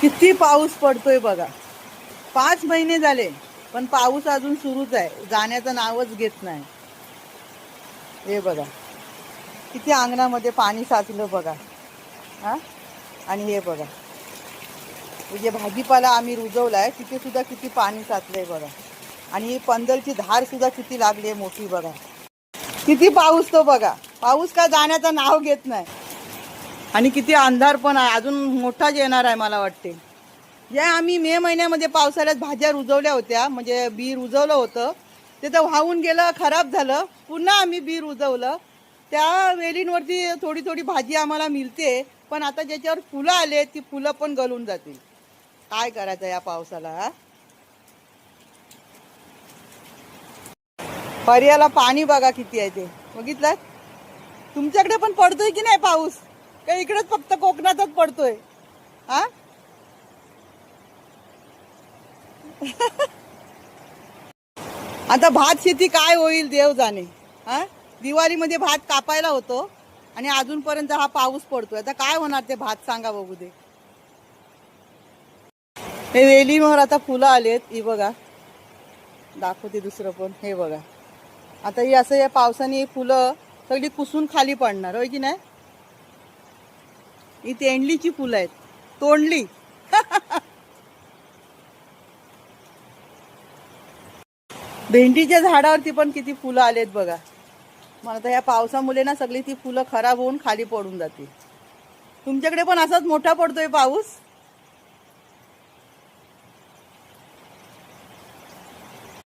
किती पाऊस पडतोय बघा. पाच महिने झाले पण पाऊस अजून सुरूच आहे. जाण्याचं नावच घेत नाही. हे बघा. किती अंगणामध्ये पाणी साचलं बघा. हा? आणि हे बघा. म्हणजे जे भाजीपाला आम्ही रुजवला तिथे सुद्धा किती पाणी साचलंय बघा. आणि ही पंदलची धार सुद्धा किती लागली आहे मोठी बघा. किती पाऊस तो बघा. पाऊस का जाण्याचं नाव घेत नाही. आणि किती अंधार पण आहे. अजून मोठाच येणार आहे मला वाटते. या आम्ही मे महिन्यामध्ये पावसाळ्यात भाज्या रुजवल्या होत्या. म्हणजे बी रुजवलं होतं. ते तर वाहून गेलं खराब झालं. पुन्हा आम्ही बी रुजवलं. त्या वेलींवरती थोडी थोडी भाजी आम्हाला मिळते. पण आता ज्याच्यावर फुलं आले ती फुलं पण गलून जातील. काय करायचं या पावसाला हा? पर्याला पाणी बघा किती आहे ते. बघितलं तुमच्याकडे पण पडतोय की नाही पाऊस? का इकडेच फक्त कोकणातच पडतोय? हा? आता भात शेती काय होईल देव जाणे हा? दिवाळीमध्ये भात कापायला होतो आणि अजूनपर्यंत हा पाऊस पडतोय. आता काय होणार ते भात सांगा बघू दे. हे वेलीवर आता फुलं आलेत. ही बघा. दाखवते दुसरं पण. हे बघा. आता ही असं या पावसाने फुलं सगळी कुसून खाली पडणार होय की नाही? ही तेंडलीची फुलं आहेत. तोंडली. भेंडीच्या झाडावरती पण किती फुलं आलेत बघा. मला तर या पावसामुळे ना सगळी ती फुलं खराब होऊन खाली पडून जातील. तुमच्याकडे पण असाच मोठा पडतोय पाऊस?